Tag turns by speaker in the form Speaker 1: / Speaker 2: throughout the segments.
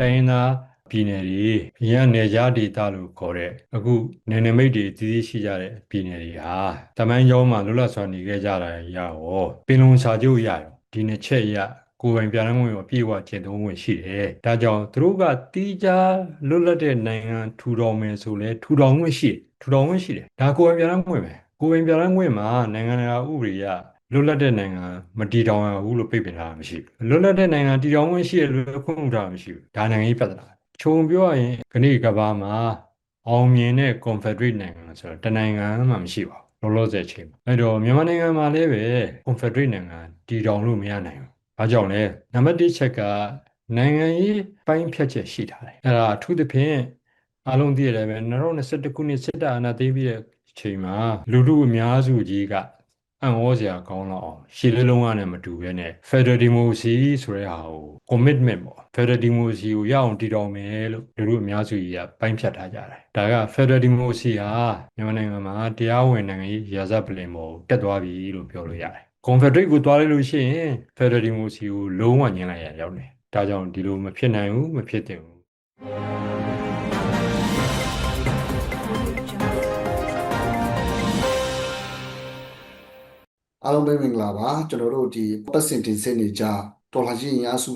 Speaker 1: တိုင်းရင်းသားပြည်နယ်တွေအရင်ကနေကြားဒေသလို့ခေါ်တဲ့အခုနယ်နိမိတ်တွေတည်တည်ရှိကြတဲ့ပြည်နယ်တွေဟာတမိုင်းကြောင်းမှာလွတ်လပ်စွာနေခဲ့ကြတာရရောပင်လုံစာချုပ်ရရောဒီနှစ်ချက်ရကိုယ်ပိုင်ပြဋ္ဌာန်းခွင့်ကိုအပြည့်အဝကျင့်သုံးခွင့်ရှိတယ်။ဒါကြောင့်သူတို့ကတီးခြားလွတ်လပ်တဲ့နိုင်ငံထူထောင်မယ်ဆိုလဲထူထောင်ခွင့်ရှိတယ်။ထူထောင်ခွင့်ရှိတယ်။ဒါကိုယ်ပိုင်ပြဋ္ဌာန်းခွင့်ပဲ။ကိုယ်ပိုင်ပြဋ္ဌာန်းခွင့်မှာနိုင်ငံတကာဥပဒေအရ လွတ်လပ်တဲ့နိုင်ငံမတည်ထောင်ရဘူးလို့ပြပင်ထားတာမရှိဘူးလွတ်လပ်တဲ့နိုင်ငံတည်ထောင်ခွင့်ရှိရလို့ခွင့်ပြုထားတာမရှိဘူးဒါနိုင်ငံရေးပြဿနာခြုံပြောရရင်ခဏကဘာမှာအောင်မြင်တဲ့ Confederate နိုင်ငံဆိုတော့တနိုင်ငံမှမရှိပါဘူးလောလောဆယ်ချိန်မှာအဲ့တော့မြန်မာနိုင်ငံမှာလည်းပဲ Confederate နိုင်ငံတည်ထောင်လို့မရနိုင်ဘူးဘာကြောင့်လဲနံပါတ်1ချက်ကနိုင်ငံရေးပိုင်းဖြတ်ချက်ရှိထားတယ်အဲ့ဒါအထူးသဖြင့်အလုံးသိရတယ်ပဲ2021ခုနှစ်စစ်တပ်အာဏာသိမ်းပြီးတဲ့အချိန်မှာလူထုအများစုကြီးက အံ့ဩစရာကောင်းတော့အောင်ရှေ့လေးလုံးကနဲ့မတူဘဲနဲ့ Federal Democracy ဆိုတဲ့ဟာကို commitment ပေါ့ Federal Democracy ကိုရအောင်တည်တော်မယ်လို့လူတို့အများစုကြီးကပိုင်းဖြတ်ထားကြတယ်ဒါက Federal Democracy ဟာမြန်မာနိုင်ငံမှာတရားဝင်နိုင်ငံရေးရာဇပလင်ပေါ်တက်သွားပြီလို့ပြောလို့ရတယ် Confederate ကိုသွားလိုက်လို့ရှိရင် Federal Democracy ကိုလုံးဝညှင်းလိုက်ရရောက်တယ်ဒါကြောင့်ဒီလိုမဖြစ်နိုင်ဘူးမဖြစ်သင့်ဘူး
Speaker 2: အားလုံးပဲမင်္ဂလာပါကျွန်တော်တို့ဒီပတ်စင်တင်ဆက်နေကြတော်လှန်ရေးရာစု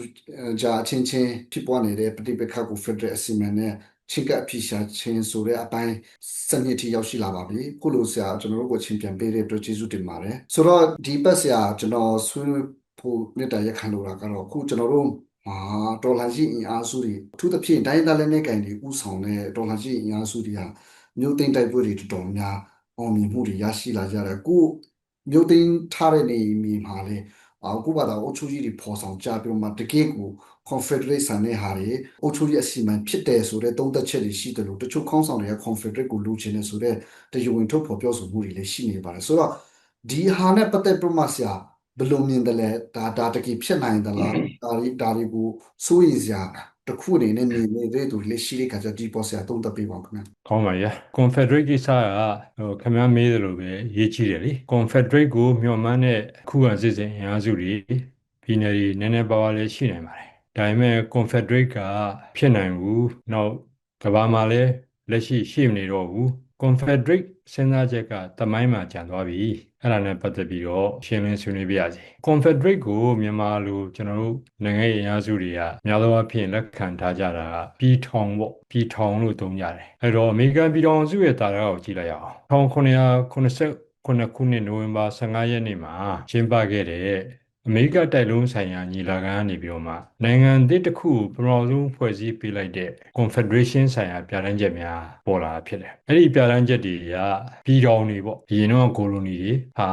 Speaker 2: ဂျာအချင်းချင်းဖြစ်ပွားနေတဲ့ပဋိပက္ခကို Federal အစီအမံနဲ့ချင်းကအဖြစ်ရှာချင်းဆိုတဲ့အပိုင်းစနစ်ထိရောက်ရှိလာပါပြီခုလိုဆရာကျွန်တော်တို့ကိုချင်းပြန်ပေးတဲ့အတွက်ကျေးဇူးတင်ပါတယ်ဆိုတော့ဒီပတ်ဆရာကျွန်တော်ဆွေးနွေးဖို့မေတ္တာရက်ခံလိုတာကတော့ခုကျွန်တော်တို့မှာတော်လှန်ရေးအင်အားစုတွေအထူးသဖြင့်တိုင်းဒေသလည်းနဲ့ကင်တွေဥဆောင်တဲ့တော်လှန်ရေးအင်အားစုတွေဟာမြို့သိမ်းတိုက်ပွဲတွေတော်တော်များအောင်မြင်မှုတွေရရှိလာကြတယ်ခု မြို့သိမ်းထားတဲ့နေမြေမှာလေအခုပါတော့အုတ်ချိုကြီးတွေပေါ်ဆောင်ကြပြီးမှတကယ့်ကို Confederate ဆန်တဲ့ဟာတွေအုတ်ချိုကြီးအစီအမံဖြစ်တယ်ဆိုတဲ့သုံးသက်ချက်တွေရှိတယ်လို့တချို့ခေါင်းဆောင်တွေက Confederate ကိုလူချင်တယ်ဆိုတဲ့တယဝင်ထုတ်ဖော်ပြောဆိုမှုတွေလည်းရှိနေပါတယ်ဆိုတော့ဒီဟာနဲ့ပတ်သက်ပြီးမှဆရာဘယ်လိုမြင်တယ်လဲဒါဒါတကယ်ဖြစ်နိုင်သလားဒါတွေဒါတွေကိုစိုးရိမ်စရာ တခုအနေနဲ့မြင်နေတဲ့သူလက်ရှိတဲ့ခါကျဒီပေါ်ဆရာသုံးသပ်ပေးပါဦးခင်ဗျ။
Speaker 1: ကောင်းပါရဲ့။ Confederate ကိစ္စကဟိုခင်ဗျားမေးသလိုပဲရေးကြည့်တယ်လေ။ Confederate ကိုမျှော်မှန်းတဲ့ခုခံစစ်စဉ်အင်အားစုတွေပြည်နယ်တွေနည်းနည်းပါးပါးလေးရှိနိုင်ပါတယ်။ဒါပေမဲ့ Confederate ကဖြစ်နိုင်ဘူး။နောက်ကဘာမှလည်းလက်ရှိရှိမနေတော့ဘူး။ Confederate စဉ်းစားချက်ကတမိုင်းမှာကျန်သွားပြီအဲ့ဒါနဲ့ပတ်သက်ပြီးတော့ရှင်းလင်းဆွေးနွေးပြရစီ Confederate ကိုမြန်မာလိုကျွန်တော်တို့နိုင်ငံရေးအင်အားစုတွေကများသောအားဖြင့်လက်ခံထားကြတာကပြည်ထောင်ပေါ့ပြည်ထောင်လို့သုံးကြတယ်အဲ့တော့အမေရိကန်ပြည်ထောင်စုရဲ့တာယာကိုကြည့်လိုက်အောင်1989ခုနှစ်နိုဝင်ဘာ15ရက်နေ့မှာကျင်းပခဲ့တဲ့ အမေရိကတိုက်လုံးဆိုင်ရာညီလာခံကနေပြီးတော့မှနိုင်ငံသစ်တစ်ခုပထမဆုံးဖွဲ့စည်းပေးလိုက်တဲ့ Confederation ဆိုင်ရာပြဋ္ဌာန်းချက်များပေါ်လာဖြစ်တယ်။အဲ့ဒီပြဋ္ဌာန်းချက်တွေကပြည်တော်တွေပေါ့အရင်တော့ကိုလိုနီတွေဟာ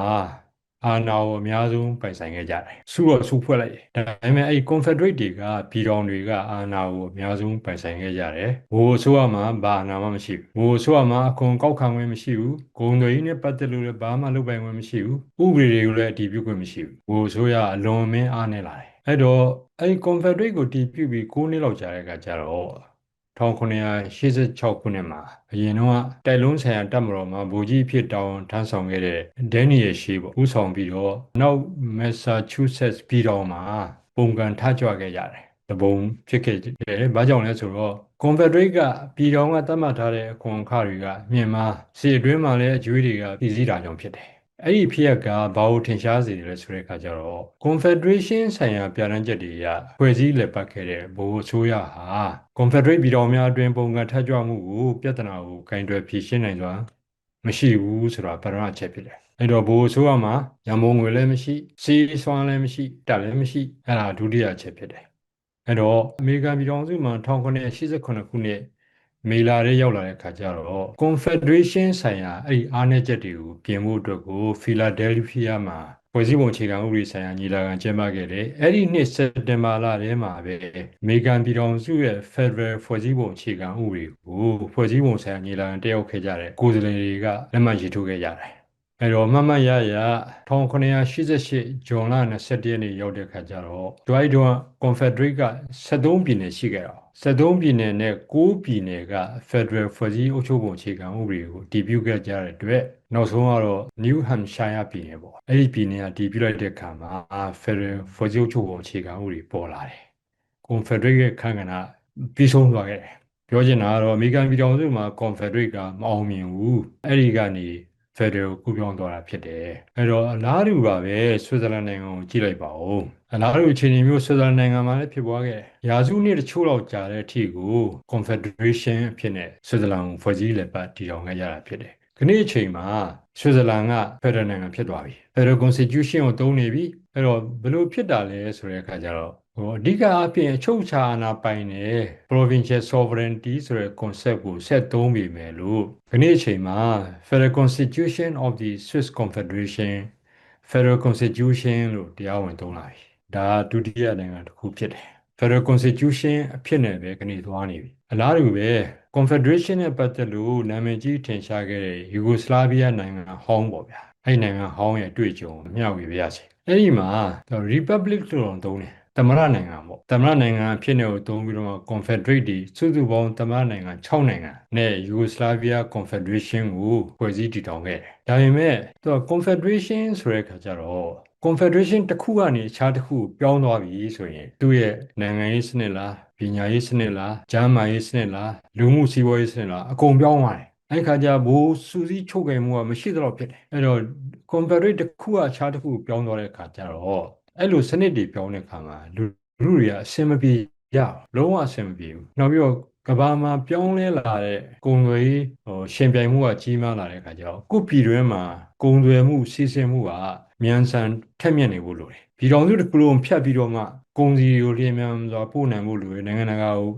Speaker 1: အာဏာကိုအများဆုံးပိုင်ဆိုင်ခဲ့ကြတယ်။စုတော့စုဖွဲ့လိုက်တယ်။ဒါပေမဲ့အဲ့ဒီ Confederate တွေကပြည်တော်တွေကအာဏာကိုအများဆုံးပိုင်ဆိုင်ခဲ့ကြတယ်။ဘိုးအစိုးရမှာဘာအာဏာမှမရှိဘူး။ဘိုးအစိုးရမှာအခွန်ကောက်ခံခွင့်မရှိဘူး။ဂုံတွေနဲ့ပတ်သက်လို့လည်းဘာမှလုပ်ပိုင်ခွင့်မရှိဘူး။ဥပဒေတွေကိုလည်းအတည်ပြုခွင့်မရှိဘူး။ဘိုးအစိုးရအလွန်မင်းအားနေလာတယ်။အဲ့တော့အဲ့ဒီ Confederate ကိုတည်ပြုပြီး9နှစ်လောက်ကြာတဲ့အခါကျတော့ 1986ခုနှစ်မှာအရင်တော့တိုက်လုံးဆိုင်ရာတပ်မတော်မှာဗိုလ်ကြီးဖြစ်တောင်းထမ်းဆောင်ခဲ့တဲ့ဒန်နီယယ်ရှေးပေါ့ဦးဆောင်ပြီးတော့နောက်မက်ဆာချူးဆက်ပြည်တော်မှာပုံကန်ထကြွခဲ့ကြတယ်တပုံဖြစ်ခဲ့တယ်။ဘာကြောင့်လဲဆိုတော့ Confederate ကပြည်တော်ကသတ်မှတ်ထားတဲ့အခွန်အခတွေကမြန်မာစီအတွင်းမှာလည်းအကျွေးတွေကပြည်စည်းတာကြောင့်ဖြစ်တယ် အဲ့ဒီဖြစ်ရကဘာလို့ထင်ရှားစေတယ်လဲဆိုတဲ့အခါကျတော့ Confederation ဆိုင်ရာပြဋ္ဌာန်းချက်တွေကဖွဲ့စည်းလက်ပတ်ခဲ့တဲ့ဘိုးအစိုးရဟာ Confederate ပြည်တော်များအတွင်းပုံကထကြွမှုကိုပြဿနာကိုကင်တွယ်ဖြေရှင်းနိုင်စွာမရှိဘူးဆိုတာပထမအချက်ဖြစ်တယ်အဲ့တော့ဘိုးအစိုးရမှာရန်ပုံငွေလည်းမရှိစီးစွမ်းလည်းမရှိတက်လည်းမရှိအဲ့ဒါဒုတိယအချက်ဖြစ်တယ်အဲ့တော့အမေရိကန်ပြည်ထောင်စုမှာ1988ခုနှစ် မေလာရဲရောက်လာတဲ့ခါကျတော့ Confederation ဆိုင်ရာအဲ့ဒီအားနည်းချက်တွေကိုပြင်ဖို့အတွက်ကို Philadelphia မှာဖွဲ့စည်းပုံအခြေခံဥပဒေဆိုင်ရာညီလာခံကျင်းပခဲ့တယ်။အဲ့ဒီနှစ်စက်တင်ဘာလထဲမှာပဲအမေရိကန်ပြည်ထောင်စုရဲ့ Federal ဖွဲ့စည်းပုံအခြေခံဥပဒေကိုဖွဲ့စည်းပုံဆိုင်ရာညီလာခံတက်ရောက်ခဲ့ကြတဲ့ကိုယ်စားလှယ်တွေကလက်မှတ်ရေးထိုးခဲ့ကြတယ် အဲ့တော့မှတ်မှတ်ရရ1988ဂျွန်လ21ရက်နေ့ရောက်တဲ့ခါကျတော့ဒွိုက်ဒွန် Confederate က73ပြည်နယ်ရှိခဲ့တာ73ပြည်နယ်နဲ့9ပြည်နယ်က Federal ဖွဲ့စည်းအုပ်ချုပ်ပုံအခြေခံဥပဒေကိုတည်ပြုခဲ့ကြတဲ့အတွက်နောက်ဆုံးကတော့ New Hampshire ပြည်နယ်ပေါ့အဲ့ဒီပြည်နယ်ကတည်ပြုလိုက်တဲ့အခါမှာ Federal ဖွဲ့စည်းအုပ်ချုပ်ပုံအခြေခံဥပဒေပေါ်လာတယ် Confederate ရဲ့ခန့်ကဏ္ဍပြီးဆုံးသွားခဲ့တယ်ပြောချင်တာကတော့အမေရိကန်ပြည်ထောင်စုမှာ Confederate ကမအောင်မြင်ဘူးအဲ့ဒီကနေ Federal ကိုကူးပြောင်းသွားတာဖြစ်တယ်အဲ့တော့အလားတူပါပဲဆွစ်ဇာလန်နိုင်ငံကိုကြည့်လိုက်ပါဦးအလားတူအခြေအနေမျိုးဆွစ်ဇာလန်နိုင်ငံမှာလည်းဖြစ်ပွားခဲ့တယ်ရာစုနှစ်တချို့လောက်ကြာတဲ့အထိကို Confederation အဖြစ်နဲ့ဆွစ်ဇာလန်ကိုဖွဲ့စည်းလက်ပတ်တည်ထောင်ခဲ့ကြတာဖြစ်တယ်ခဏအချိန်မှာဆွစ်ဇာလန်က Federal နိုင်ငံဖြစ်သွားပြီ Federal Constitution ကိုသုံးနေပြီအဲ့တော့ဘယ်လိုဖြစ်တာလဲဆိုတဲ့အခါကျတော့ ဟိုအဓိကအပြင်အချုပ်အခြာအာဏာပိုင်တဲ့ provincial sovereignty ဆိုတဲ့ concept ကိုဆက်သုံးပြီးမယ်လို့ခဏအချိန်မှာ Federal Constitution of the Swiss Confederation Federal Constitution လို့တရားဝင်သုံးလာပြီဒါဒုတိယနိုင်ငံတစ်ခုဖြစ်တယ် Federal Constitution အဖြစ်နဲ့ပဲခဏသွားနေပြီအလားတူပဲ Confederation နဲ့ပတ်သက်လို့နာမည်ကြီးထင်ရှားခဲ့တဲ့ Yugoslavia နိုင်ငံဟောင်းပေါ့ဗျာအဲ့ဒီနိုင်ငံဟောင်းရဲ့အတွေ့အကြုံကိုမျှဝေပြရစီအဲ့ဒီမှာ Republic လို့တော့သုံးတယ် သမရနိုင်ငံပေါ့သမရနိုင်ငံအဖြစ်နဲ့ကိုသုံးပြီးတော့ Confederate တွေစုစုပေါင်းသမရနိုင်ငံ6နိုင်ငံနဲ့ Yugoslavia Confederation ကိုဖွဲ့စည်းတည်ထောင်ခဲ့တယ်ဒါပေမဲ့သူက Confederation ဆိုတဲ့အခါကျတော့ Confederation တစ်ခုကနေအခြားတစ်ခုပြောင်းသွားပြီဆိုရင်သူ့ရဲ့နိုင်ငံရေးစနစ်လားပညာရေးစနစ်လားဂျမ်းမာရေးစနစ်လားလူမှုစီးပွားရေးစနစ်လားအကုန်ပြောင်းသွားတယ်အဲ့ခါကျဘိုးစူးစီးချုပ်ကဲမှုကမရှိတော့ဖြစ်တယ်အဲ့တော့ Confederate တစ်ခုကအခြားတစ်ခုပြောင်းသွားတဲ့အခါကျတော့ အဲ့လိုစနစ်တွေပြောင်းတဲ့အခါမှာလူလူတွေကအဆင်မပြေရဘူးလုံးဝအဆင်မပြေဘူးနောက်ပြီးတော့ကဘာမှာပြောင်းလဲလာတဲ့ကုန်သွယ်ရေးဟိုရှင်ပြိုင်မှုကကြီးမားလာတဲ့အခါကျတော့ကုပြည်တွင်းမှာကုန်သွယ်မှုစီးဆင်းမှုကမြန်ဆန်ထက်မြက်နေဖို့လိုတယ်ပြည်တော်စုတစ်ခုလုံးဖြတ်ပြီးတော့မှကုန်စည်ကိုလျင်မြန်စွာပို့နိုင်ဖို့လိုတယ်နိုင်ငံတကာကို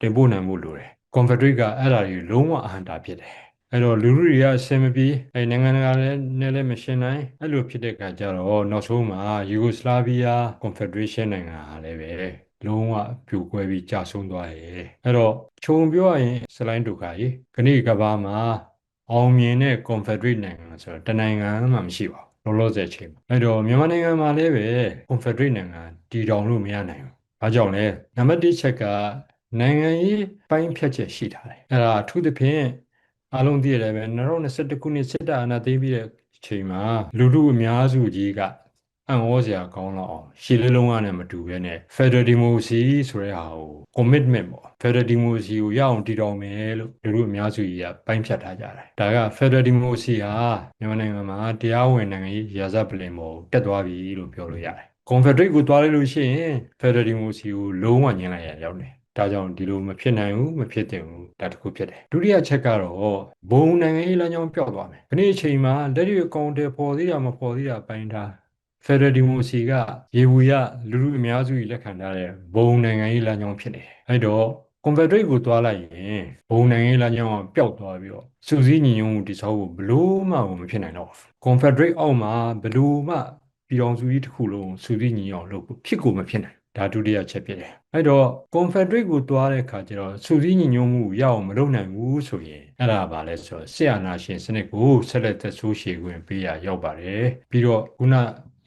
Speaker 1: တင်ပို့နိုင်ဖို့လိုတယ် Confederate ကအဲ့ဒါတွေလုံးဝအဟန့်တာဖြစ်တယ် အဲ့တော့လူလူတွေကအဆင်မပြေအဲနိုင်ငံတကာလည်းနဲ့လည်းမရှင်နိုင်အဲ့လိုဖြစ်တဲ့အခါကျတော့နောက်ဆုံးမှာယူဂိုစလာဗီးယားကွန်ဖက်ဒရေးရှင်းနိုင်ငံဟာလည်းပဲလုံးဝပြိုကွဲပြီးကြာဆုံးသွားတယ်အဲ့တော့ခြုံပြောရရင်စလိုင်းဒုက္ခကြီးခဏကဘာမှာအောင်မြင်တဲ့ Confederate နိုင်ငံဆိုတော့တနိုင်ငံမှမရှိပါဘူးလောလောဆယ်ချိန်မှာအဲ့တော့မြန်မာနိုင်ငံမှာလည်းပဲ Confederate နိုင်ငံတည်ထောင်လို့မရနိုင်ဘူး။ဘာကြောင့်လဲ။နံပါတ်1ချက်ကနိုင်ငံရေးပိုင်းဖြတ်ချက်ရှိထားတယ်။အဲ့ဒါအထူးသဖြင့် အားလုံးသိရတယ်ပဲ2021ခုနှစ်စစ်တပ်အာဏာသိမ်းပြီးတဲ့အချိန်မှာလူထုအများစုကြီးကအံ့ဩစရာကောင်းတော့အောင်ရှေ့လေးလုံးဝနဲ့မတူဘဲနဲ့ Federal Democracy ဆိုတဲ့ဟာကို commitment ပေါ့ Federal Democracy ကိုရအောင်တည်တော်မယ်လို့လူထုအများစုကြီးကပိုင်းဖြတ်ထားကြတယ်ဒါက Federal Democracy ဟာမြန်မာနိုင်ငံမှာတရားဝင်နိုင်ငံရေးရာဇပလင်ပေါ်တက်သွားပြီလို့ပြောလို့ရတယ် Confederate ကိုတွားလိုက်လို့ရှိရင် Federal Democracy ကိုလုံးဝညှင်းလိုက်ရရောက်တယ် ဒါကြောင့်ဒီလိုမဖြစ်နိုင်ဘူးမဖြစ်သင့်ဘူးဒါတခုဖြစ်တယ်ဒုတိယချက်ကတော့ဘုံနိုင်ငံရေးလမ်းကြောင်းပျောက်သွားမယ်ခဏအချိန်မှာလက်ရည်အကောင့်တွေပေါ်သေးတာမပေါ်သေးတာပိုင်းထားဖက်ဒရယ်ဒီမိုစီကရေဘူးရလူလူအများစုကြီးလက်ခံထားတဲ့ဘုံနိုင်ငံရေးလမ်းကြောင်းဖြစ်နေတယ်အဲ့တော့ Confederate ကိုတွားလိုက်ရင်ဘုံနိုင်ငံရေးလမ်းကြောင်းကပျောက်သွားပြီးတော့စူးစီးညီညွတ်မှုတိစောက်ဖို့ဘလို့မှမဖြစ်နိုင်တော့ဘူး Confederate အောက်မှာဘလို့မှပြည်တော်စုကြီးတစ်ခုလုံးစူးစီးညီအောင်လုပ်ဖို့ဖြစ်ကိုမဖြစ်နိုင် ဒါဒုတိယချက်ဖြစ်တယ်အဲ့တော့ Confederate ကိုတွားတဲ့အခါကျတော့စူးစီးညီညွတ်မှုရအောင်မလုပ်နိုင်ဘူးဆိုရင်အဲ့ဒါဘာလဲဆိုတော့ဆရာနာရှင်စနစ်ကိုဆက်လက်သက်ဆိုးရှည်ခွင့်ပေးရရောက်ပါတယ်ပြီးတော့ခုန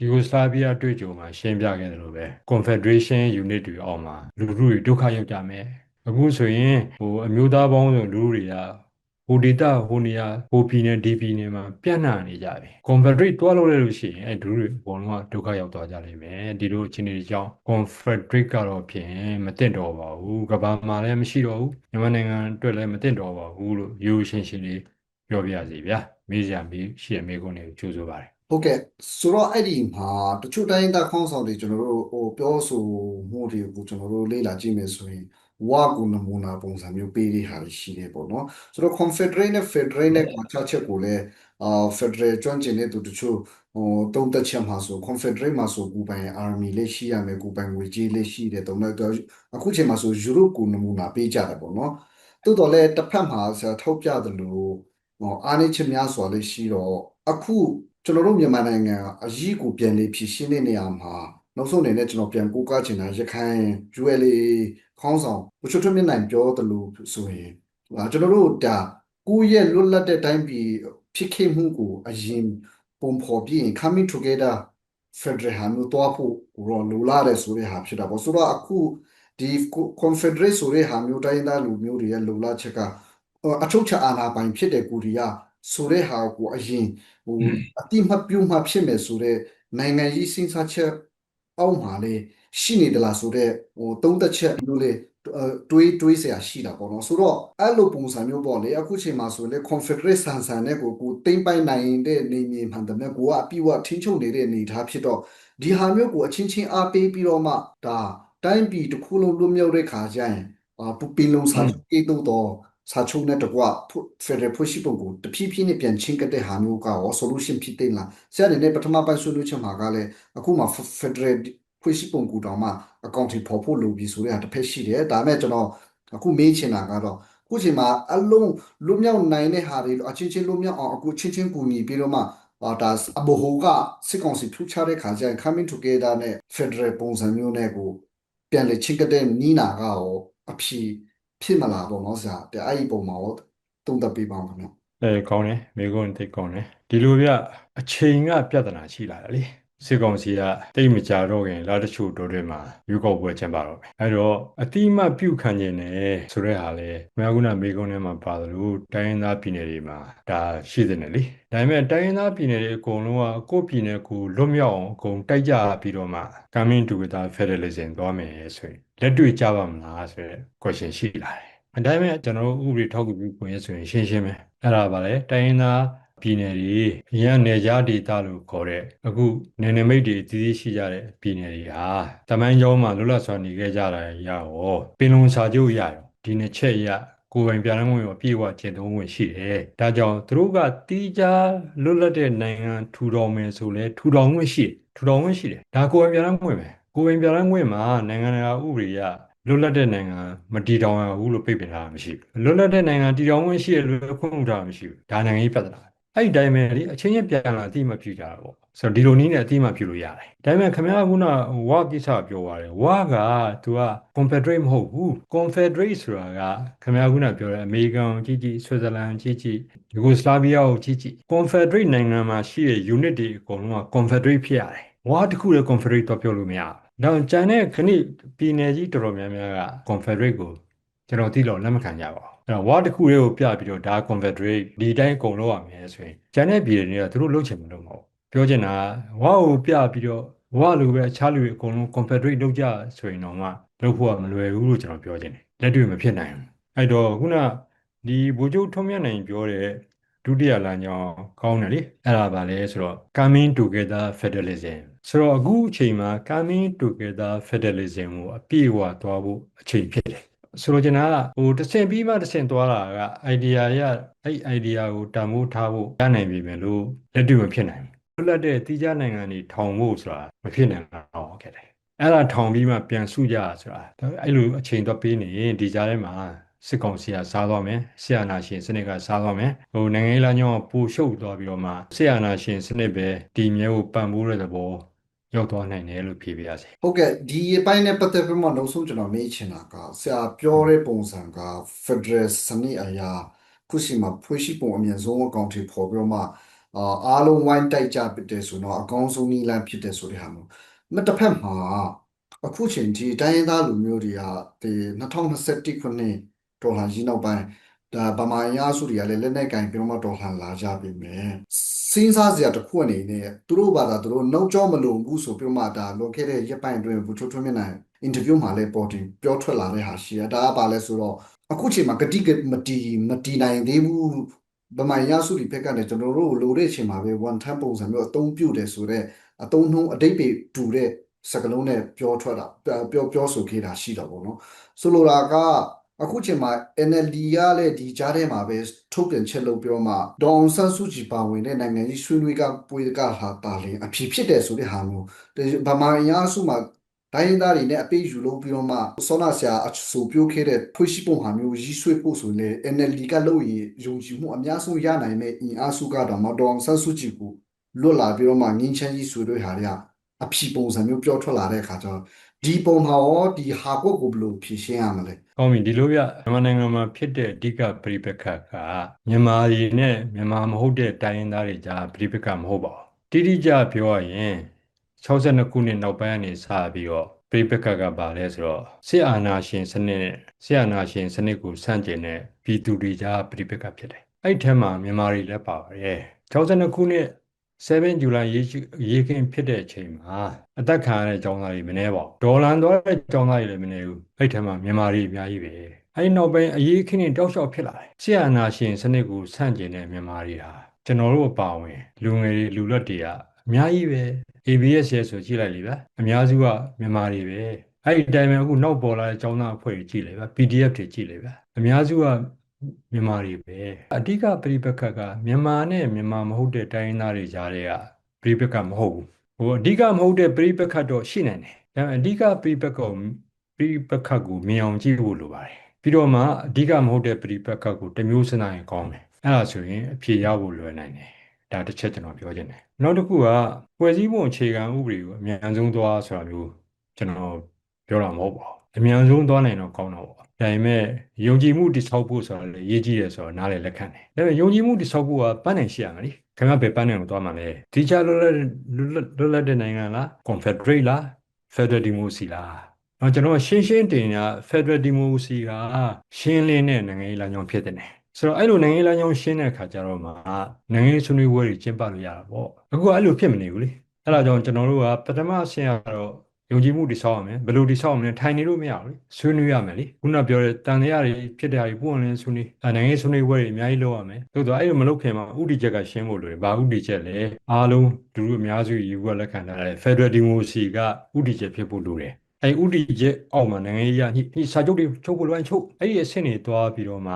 Speaker 1: ယူဂိုစလာဗီးယားတွေ့ကြုံမှာရှင်းပြခဲ့တယ်လို့ပဲ Confederation Unit တွေအောက်မှာလူလူတွေဒုက္ခရောက်ကြမယ်အခုဆိုရင်ဟိုအမျိုးသားပေါင်းစုံလူလူတွေက ဟိုဒေတာဟိုနေရာဟိုပြည်နယ်ဒီပြည်နယ်မှာပြန့်နှံ့နေကြပြီ Confederate တွားလို့ရလို့ရှိရင်အဲဒူတွေအကုန်လုံးကဒုက္ခရောက်သွားကြလိမ့်မယ်ဒီလိုအခြေအနေတွေကြောင့် Confederate ကတော့ဖြင့်မတင့်တော်ပါဘူးကမ္ဘာမှာလည်းမရှိတော့ဘူးမြန်မာနိုင်ငံအတွက်လည်းမတင့်တော်ပါဘူးလို့ရိုးရှင်းရှင်းလေးပြောပြရစီဗျာမေးစရာမေးရှိရမေးခွန်းတွေကိုကြိုးဆိုပါတယ်
Speaker 2: ဟုတ်ကဲ့ဆိုတော့အဲ့ဒီမှာတချို့တိုင်းရင်းသားခေါင်းဆောင်တွေကျွန်တော်တို့ဟိုပြောဆိုမှုတွေကိုကျွန်တော်တို့လေ့လာကြည့်မယ်ဆိုရင် ဝါကူနမူနာပုံစံမျိုးပေးတဲ့ဟာရှိတယ်ပေါ့နော်ဆိုတော့ Confederate နဲ့ Federate နဲ့ကွာခြားချက်ကိုလည်းအာ Federal ကျွမ်းကျင်တဲ့သူတချို့ဟိုတုံးတက်ချက်မှာဆို Confederate မှာဆိုကိုပိုင် Army လေးရှိရမယ်ကိုပိုင်ငွေကြေးလေးရှိတယ်တုံးတော့အခုချိန်မှာဆို Europe ကိုနမူနာပေးကြတယ်ပေါ့နော်တိုးတော်လည်းတစ်ဖက်မှာဆရာထောက်ပြတယ်လို့ဟောအားနည်းချက်များစွာလေးရှိတော့အခုကျွန်တော်တို့မြန်မာနိုင်ငံအရေးကိုပြန်လေဖြည့်ရှင်းတဲ့နေရာမှာ နောက်ဆုံးအနေနဲ့ကျွန်တော်ပြန်ကိုးကားချင်တာရခိုင် ULA ခေါင်းဆောင်ဘုချွတ်ထွတ်မြင့်နိုင်ပြောတယ်လို့ဆိုရင်ဟာကျွန်တော်တို့ဒါကိုယ့်ရဲ့လွတ်လပ်တဲ့တိုင်းပြည်ဖြစ်ခဲ့မှုကိုအရင်ပုံဖော်ပြီးရင် coming together federal ဟာမျိုးတော့ဖို့ရောလိုလာတယ်ဆိုတဲ့ဟာဖြစ်တာပေါ့ဆိုတော့အခုဒီ confederate ဆိုတဲ့ဟာမျိုးတိုင်းသားလူမျိုးတွေရဲ့လိုလာချက်ကအချုပ်ချအာဏာပိုင်ဖြစ်တဲ့ကိုရီးယားဆိုတဲ့ဟာကိုအရင်ဟိုအတိမပြုတ်မှဖြစ်မယ်ဆိုတဲ့နိုင်ငံရေးစဉ်းစားချက် အောက်မှာလေရှိနေသလားဆိုတဲ့ဟိုသုံးသက်ချက်မျိုးလေး တွေးတွေးเสียရှိတာပေါ့နော်ဆိုတော့အဲ့လိုပုံစံမျိုးပေါ့လေအခုချိန်မှာဆိုလေ confederate ဆန်ဆန်နဲ့ကိုကိုတိမ့်ပိုင်နိုင်တဲ့နေမြေမှန်တယ်မဲ့ကိုကအပြည့်အဝထိန်းချုပ်နေတဲ့အနေအထားဖြစ်တော့ဒီဟာမျိုးကိုအချင်းချင်းအားပေးပြီးတော့မှဒါတိုင်းပြည်တစ်ခုလုံးလွတ်မြောက်တဲ့ခါကျရင်အာပူပင်လုံးစာချုပ်ကိတော့တော့ စာချုပ်နဲ့တကွဖက်ဒရယ်ဖွဲ့ရှိပုံကိုတဖြည်းဖြည်းနဲ့ပြန်ချင်းကတဲ့ဟာမျိုးကရော solution ဖြစ်တဲ့လားဆရာတွေနဲ့ပထမပိုင်းဆွေးနွေးချက်မှာကလည်းအခုမှ federal ဖွဲ့ရှိပုံကူတောင်မှအကောင့်ထိပေါ်ဖို့လိုပြီဆိုတဲ့ဟာတစ်ဖက်ရှိတယ်ဒါပေမဲ့ကျွန်တော်အခုမေးချင်တာကတော့အခုချိန်မှာအလုံးလွတ်မြောက်နိုင်တဲ့ဟာတွေအချင်းချင်းလွတ်မြောက်အောင်အခုချင်းချင်းကူညီပြီးတော့မှအာဒါအဘဟိုကစစ်ကောင်စီဖြူချတဲ့ခါကျရင် coming together နဲ့ federal ပုံစံမျိုးနဲ့ကိုပြန်လေချင်းကတဲ့နီးနာကရောအဖြေ ဖြစ်မလားပေါ့နော်ဆရာတဲ့အဲ့ဒီပုံမှာရောတုံ့တက်ပေးပါဦးခင်ဗျ
Speaker 1: အဲကောင်းတယ်မိကုန်းတိတ်ကောင်းတယ်ဒီလိုပြအချိန်ကပြဿနာရှိလာတယ်လေ စစ်ကောင်စီကတိတ်မကြတော့ခင်လာတချို့တော်တွေမှာယူကောက်ပွဲကျင်းပတော့မယ်အဲ့တော့အတိမပြုတ်ခံနေတယ်ဆိုတဲ့ဟာလေမယကုဏမိကုန်းထဲမှာပါတယ်လို့တိုင်းရင်းသားပြည်နယ်တွေမှာဒါရှိတဲ့နယ်လေဒါပေမဲ့တိုင်းရင်းသားပြည်နယ်တွေအကုန်လုံးကကိုယ့်ပြည်နယ်ကိုလွတ်မြောက်အောင်အကုန်တိုက်ကြပြီးတော့မှ coming together federalism သွားမယ်ဆိုရင်လက်တွေ့ကြပါမလားဆိုတဲ့ question ရှိလာတယ်အတိုင်းမဲ့ကျွန်တော်တို့ဥပဒေထောက်ကူပြုခွင့်ရဆိုရင်ရှင်းရှင်းပဲအဲ့ဒါပါလေတိုင်းရင်းသား ပြည်နယ်တွေအရင်နယ်ကြားဒေသလို့ခေါ်တဲ့အခုနယ်နိမိတ်တွေအသီးသီးရှိကြတဲ့ပြည်နယ်တွေဟာတမိုင်းကျောင်းမှာလွတ်လပ်စွာနေခဲ့ကြတာရရောပင်လုံစာချုပ်ရရောဒီနှစ်ချက်ရကိုယ်ပိုင်ပြဋ္ဌာန်းခွင့်ကိုအပြည့်အဝကျင့်သုံးခွင့်ရှိတယ်။ဒါကြောင့်သူတို့ကတီးခြားလွတ်လပ်တဲ့နိုင်ငံထူထောင်မယ်ဆိုလဲထူထောင်ခွင့်ရှိတယ်။ထူထောင်ခွင့်ရှိတယ်။ဒါကိုယ်ပိုင်ပြဋ္ဌာန်းခွင့်ပဲ။ကိုယ်ပိုင်ပြဋ္ဌာန်းခွင့်မှာနိုင်ငံတကာဥပဒေရလွတ်လပ်တဲ့နိုင်ငံမတည်ထောင်ရဘူးလို့ပြပင်ထားတာမရှိဘူးလွတ်လပ်တဲ့နိုင်ငံတည်ထောင်ခွင့်ရှိရလို့ခွင့်ပြုထားတာမရှိဘူးဒါနိုင်ငံရေးပြဿနာ အဲ့ဒီတိုင်းပဲလေအချင်းချင်းပြန်လာအတိမပြုကြတာပေါ့ဆိုတော့ဒီလိုနည်းနဲ့အတိမပြုလို့ရတယ်ဒါပေမဲ့ခင်ဗျားကခုနဝါကိစ္စပြောပါတယ်ဝါက तू က confederate မဟုတ်ဘူး confederate ဆိုတာကခင်ဗျားခုနပြောတဲ့အမေရိကန်ကြီးကြီးဆွစ်ဇာလန်ကြီးကြီးယူဂိုစလာဗီးယားကိုကြီးကြီး confederate နိုင်ငံမှာရှိတဲ့ unit တွေအကုန်လုံးက confederate ဖြစ်ရတယ်ဝါတစ်ခုလည်း confederate တော့ပြောလို့မရဘူးတော့ကျန်တဲ့ခဏပြည်နယ်ကြီးတော်တော်များများက Confederate ကိုကျွန်တော်သိလို့လက်မခံကြပါဘူး အဲ့တော့ဝါတစ်ခုလေးကိုပြပြီးတော့ဒါ Confederate ဒီတိုင်းအကုန်လုပ်ရမယ်ဆိုရင်ကျန်တဲ့ပြည်နယ်တွေကသူတို့လုပ်ချင်မလို့မဟုတ်ပြောချင်တာဝါကိုပြပြီးတော့ဝါလိုပဲအခြားလူတွေအကုန်လုံး Confederate လုပ်ကြဆိုရင်တော့မှလုပ်ဖို့ကမလွယ်ဘူးလို့ကျွန်တော်ပြောချင်တယ်လက်တွေ့မဖြစ်နိုင်ဘူးအဲ့တော့ခုနဒီဗိုလ်ချုပ်ထုံးမြတ်နိုင်ပြောတဲ့ဒုတိယလမ်းကြောင်းကောင်းတယ်လေအဲ့ဒါပါလဲဆိုတော့ coming together federalism ဆိုတော့အခုအချိန်မှာ coming together federalism ကိုအပြည့်အဝသွားဖို့အချိန်ဖြစ်တယ် ဆိုလိုချင်တာကဟိုတစ်ဆင့်ပြီးမှတစ်ဆင့်သွားတာက idea ရအဲ့ idea ကိုတန်ဖိုးထားဖို့ရနိုင်ပြီမယ်လို့လက်တွေ့မဖြစ်နိုင်ဘူးလွတ်လပ်တဲ့တိကျနိုင်ငံတွေထောင်ဖို့ဆိုတာမဖြစ်နိုင်တော့ခဲ့တယ်အဲ့ဒါထောင်ပြီးမှပြန်စုကြဆိုတာအဲ့လိုအချိန်တော့ပေးနေဒီကြားထဲမှာစစ်ကောင်စီကစားသွားမယ်ဆရာနာရှင်စနစ်ကစားသွားမယ်ဟိုနိုင်ငံရေးလမ်းကြောင်းပူရှုပ်သွားပြီးတော့မှဆရာနာရှင်စနစ်ပဲဒီမြဲကိုပံ့ပိုးတဲ့သဘော ရောက်သွားနိုင်တယ်လို့ဖြေပြရစေ
Speaker 2: ဟုတ်ကဲ့ဒီအပိုင်းနဲ့ပတ်သက်ပြီးမှနောက်ဆုံးကျွန်တော်မေးချင်တာကဆရာပြောတဲ့ပုံစံက Federal စနစ်အရာခုရှိမှာဖွေးရှိပုံအမြင့်ဆုံးအကောင့်တွေပေါ်ပြီးတော့မှအာအားလုံးဝိုင်းတိုက်ကြဖြစ်တယ်ဆိုတော့အကောင်းဆုံးနည်းလမ်းဖြစ်တယ်ဆိုတဲ့ဟာမျိုးမတစ်ဖက်မှာအခုချိန်ဒီတိုင်းရင်းသားလူမျိုးတွေကဒီ2021ခုနှစ်ဒေါ်လာကြီးနောက်ပိုင်း ဒါဗမာအင်အားစုတွေကလည်းလက်နက်ကင်ပြီးတော့မှဒေါ်လာလာကြပြီမယ်စဉ်းစားစရာတစ်ခုအနေနဲ့သူတို့ဘာသာသူတို့နှုတ်ကြောမလုံဘူးဆိုပြီးမှဒါလွန်ခဲ့တဲ့ရက်ပိုင်းအတွင်းဘူချိုထွန်းမြင့်နိုင်အင်တာဗျူးမှာလည်းပေါ်တင်ပြောထွက်လာတဲ့ဟာရှိတယ်ဒါကဘာလဲဆိုတော့အခုချိန်မှာဂတိမတီမတီနိုင်သေးဘူးဗမာရစုတွေဘက်ကနေကျွန်တော်တို့လိုတဲ့အချိန်မှာပဲ one time ပုံစံမျိုးအသုံးပြုတယ်ဆိုတော့အသုံးနှုန်းအတိတ်ပဲတူတဲ့စကလုံးနဲ့ပြောထွက်တာပြောပြောဆိုခဲ့တာရှိတာပေါ့နော်ဆိုလိုတာက အခုချိန်မှာ NLD ကလည်းဒီကြားထဲမှာပဲထုတ်ပြန်ချက်လုပ်ပြောမှဒေါအောင်ဆန်းစုကြည်ပါဝင်တဲ့နိုင်ငံကြီးဆွေးနွေးကပွေကဟာတာလင်အဖြစ်ဖြစ်တယ်ဆိုတဲ့ဟာမျိုးဗမာအင်အားစုမှာဒိုင်းသားတွေနဲ့အပေးယူလုပ်ပြီးတော့မှစောနာဆရာအဆိုပြိုးခဲ့တဲ့ဖွေးရှိပုံဟာမျိုးရည်ဆွေးဖို့ဆိုလေ NLD ကလုပ်ရင်ယုံကြည်မှုအများဆုံးရနိုင်တဲ့အင်အားစုကတော့မတော်အောင်ဆန်းစုကြည်ကိုလွတ်လာပြီးတော့မှငင်းချမ်းကြီးဆွေးတွေဟာတွေကအဖြစ်ပုံစံမျိုးပြောထွက်လာတဲ့အခါကျတော့ ဒီပုံမှာရောဒီဟာကွက်ကိုဘယ်လိုဖြေရှင်းရမလဲ။
Speaker 1: ကောင်းပြီဒီလိုပြမြန်မာနိုင်ငံမှာဖြစ်တဲ့အဓိကပြိပက္ခကမြန်မာပြည်နဲ့မြန်မာမဟုတ်တဲ့တိုင်းရင်းသားတွေကြားပြိပက္ခမဟုတ်ပါဘူး။တိတိကျပြောရရင်62ခုနှစ်နောက်ပိုင်းကနေစပြီးတော့ပြိပက္ခကပါလဲဆိုတော့စစ်အာဏာရှင်စနစ်နဲ့စစ်အာဏာရှင်စနစ်ကိုဆန့်ကျင်တဲ့ပြည်သူတွေကြားပြိပက္ခဖြစ်တယ်။အဲ့ဒီထဲမှာမြန်မာတွေလည်းပါပါတယ်။62ခုနှစ် 7 July ရေးချရေးခင်းဖြစ်တဲ့အချိန်မှာအသက်ခံရတဲ့ចောင်းသားတွေမနှဲပါဘူးဒေါ်လန်သွားတဲ့ចောင်းသားတွေလည်းမနှဲဘူးအဲ့ထက်မှမြန်မာတွေအများကြီးပဲအဲ့နောက်ပိုင်းအရေးခင်းတွေတောက်လျှောက်ဖြစ်လာတယ်ဆရာနာရှင်စနစ်ကိုဆန့်ကျင်တဲ့မြန်မာတွေဟာကျွန်တော်တို့အပါအဝင်လူငယ်တွေလူလွတ်တွေကအများကြီးပဲ ABS ရဲ့ဆိုကြည့်လိုက်လေဗျာအများစုကမြန်မာတွေပဲအဲ့ဒီအတိုင်းပဲအခုနောက်ပေါ်လာတဲ့ចောင်းသားအဖွဲ့တွေကြည့်လေဗျာ PDF တွေကြည့်လေဗျာအများစုက မြန်မာတွေပဲအဓိကပြိပက္ခကမြန်မာနဲ့မြန်မာမဟုတ်တဲ့တိုင်းရင်းသားတွေကြားတွေကပြိပက္ခမဟုတ်ဘူးဟိုအဓိကမဟုတ်တဲ့ပြိပက္ခတော့ရှိနိုင်တယ်ဒါပေမဲ့အဓိကပြိပက္ခကိုပြိပက္ခကိုမြင်အောင်ကြည့်ဖို့လိုပါတယ်ပြီးတော့မှအဓိကမဟုတ်တဲ့ပြိပက္ခကိုတစ်မျိုးစနရင်ကောင်းတယ်အဲ့ဒါဆိုရင်အဖြေရဖို့လွယ်နိုင်တယ်ဒါတစ်ချက်ကျွန်တော်ပြောချင်တယ်နောက်တစ်ခုကဖွဲ့စည်းပုံအခြေခံဥပဒေကိုအမြန်ဆုံးသွားဆိုတာမျိုးကျွန်တော်ပြောတာမဟုတ်ပါဘူးအမြန်ဆုံးသွားနိုင်တော့ကောင်းတော့ပါ ဒါပေမဲ့ယုံကြည်မှုတိဆောက်ဖို့ဆိုတာလည်းရေးကြည့်ရဆိုတော့နားလည်လက်ခံတယ်ဒါပေမဲ့ယုံကြည်မှုတိဆောက်ဖို့ကပန်းနိုင်ရှိရမှာလीခင်ဗျားဘယ်ပန်းနိုင်ကိုသွားမှာလဲဒီချလွတ်လပ်လွတ်လပ်တဲ့နိုင်ငံလား Confederate လား Federal Democracy လားတော့ကျွန်တော်ရှင်းရှင်းတင်ညာ Federal Democracy ကရှင်းလင်းတဲ့နိုင်ငံရေးလမ်းကြောင်းဖြစ်တဲ့ဆိုတော့အဲ့လိုနိုင်ငံရေးလမ်းကြောင်းရှင်းတဲ့အခါကျတော့မှနိုင်ငံရေးဆွေးနွေးပွဲတွေကျင်းပလို့ရတာပေါ့အခုကအဲ့လိုဖြစ်မနေဘူးလေအဲ့ဒါကြောင့်ကျွန်တော်တို့ကပထမအဆင့်ကတော့ ယုံကြည်မှုတိဆောက်ရမယ်ဘယ်လိုတိဆောက်ရမလဲထိုင်နေလို့မရဘူးလေဆွေးနွေးရမယ်လေခုနပြောတဲ့တန်တရားတွေဖြစ်တဲ့ဟာတွေပွင့်လင်းဆွေးနွေးအဲနိုင်ငံရေးဆွေးနွေးပွဲတွေအများကြီးလုပ်ရမယ်သို့တော့အဲ့လိုမလုပ်ခင်မှာဥတီချက်ကရှင်းဖို့လိုတယ်ဘာဥတီချက်လဲအားလုံးသူတို့အများစုယူဝက်လက်ခံထားတဲ့ Federal Democracy ကဥတီချက်ဖြစ်ဖို့လိုတယ်အဲဥတီချက်အောက်မှာနိုင်ငံရေးရညှိစာချုပ်တွေချုပ်ဖို့လိုရင်ချုပ်အဲ့ဒီအဆင့်တွေသွားပြီးတော့မှ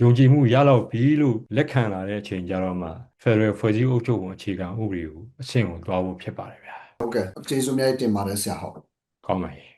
Speaker 1: ယုံကြည်မှုရလောက်ပြီလို့လက်ခံလာတဲ့အချိန်ကြတော့မှ Federal ဖွဲ့စည်းအုပ်ချုပ်ပုံအခြေခံဥပဒေကိုအဆင့်ကိုသွားဖို့ဖြစ်ပါတယ်ဗျာ
Speaker 2: ဟုတ်ကဲ့ကျေးဇူးများတင်ပါတယ်ဆရာဟုတ်
Speaker 1: ကောင်းပါရဲ့